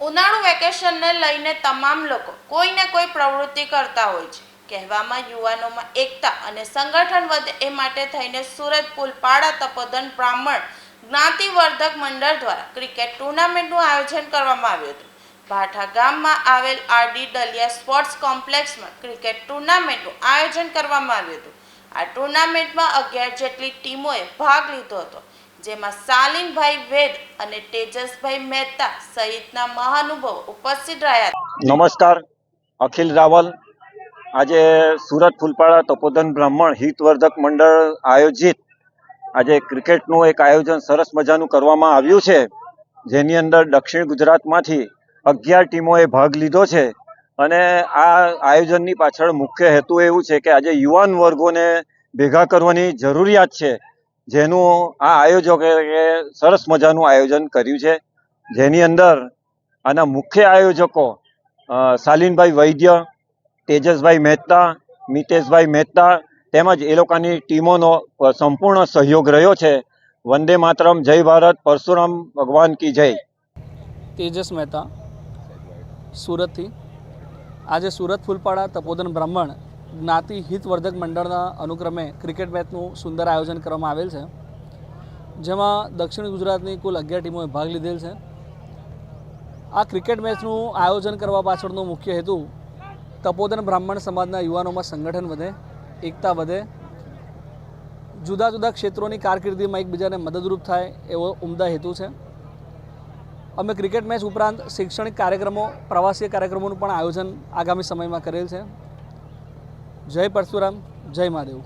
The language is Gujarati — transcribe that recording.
ઉનાળુ વેકેશનને લઈને તમામ લોકો કોઈને કોઈ પ્રવૃત્તિ કરતા હોય છે. કહેવામાં યુવાનોમાં એકતા અને સંગઠન વધે એ માટે થઈને સુરત પુલપાડા તપોધન બ્રાહ્મણ જ્ઞાતિવર્ધક મંડળ દ્વારા ક્રિકેટ ટુર્નામેન્ટનું આયોજન કરવામાં આવ્યું હતું. ભાઠા ગામમાં આવેલ આરડી ડલિયા સ્પોર્ટ્સ કોમ્પ્લેક્સમાં ક્રિકેટ ટુર્નામેન્ટનું આયોજન કરવામાં આવ્યું હતું. આ ટુર્નામેન્ટમાં અગિયાર જેટલી ટીમોએ ભાગ લીધો હતો. જેમાં સાલિનભાઈ વેદ અને તેજસભાઈ મહેતા સહિતના મહાનુભાવો ઉપસ્થિત રહ્યા નમસ્કાર, અખિલ રાવલ. આજે સુરત ફૂલપાડા તપોધન બ્રાહ્મણ હિતવર્ધક મંડળ આયોજિત આજે ક્રિકેટનું એક આયોજન સરસ મજાનું કરવામાં આવ્યું છે, જેની અંદર દક્ષિણ ગુજરાતમાંથી અગિયાર ટીમોએ ભાગ લીધો છે. અને આ આયોજનની પાછળ મુખ્ય હેતુ એવું છે કે આજે યુવાન વર્ગોને ભેગા કરવાની જરૂરિયાત છે. જેનું આ આયોજકે સરસ મજાનું આયોજન કર્યું છે. જેની અંદર આના મુખ્ય આયોજકો શાલિનભાઈ વૈદ્ય, તેજસભાઈ મહેતા, મિતેશભાઈ મહેતા તેમજ એ લોકોની ટીમોનો સંપૂર્ણ સહયોગ રહ્યો છે. વંદે માતરમ, જય ભારત, પરશુરામ, ભગવાન કી જય. તેજસ મહેતા, સુરતથી. આજે સુરત, ફૂલપાડા તપોદન બ્રાહ્મણ જ્ઞાતિ હિતવર્ધક મંડળના અનુક્રમે ક્રિકેટ મેચનું સુંદર આયોજન કરવામાં આવેલ છે. જેમાં દક્ષિણ ગુજરાતની કુલ અગિયાર ટીમોએ ભાગ લીધેલ છે. આ ક્રિકેટ મેચનું આયોજન કરવા પાછળનો મુખ્ય હેતુ તપોદન બ્રાહ્મણ સમાજના યુવાનોમાં સંગઠન વધે, એકતા વધે, જુદા જુદા ક્ષેત્રોની કારકિર્દીમાં એકબીજાને મદદરૂપ થાય એવો ઉમદા હેતુ છે. અમે ક્રિકેટ મેચ ઉપરાંત શૈક્ષણિક કાર્યક્રમો, પ્રવાસીય કાર્યક્રમોનું પણ આયોજન આગામી સમયમાં કરેલ છે. જય પરશુરામ જય મહાદેવ.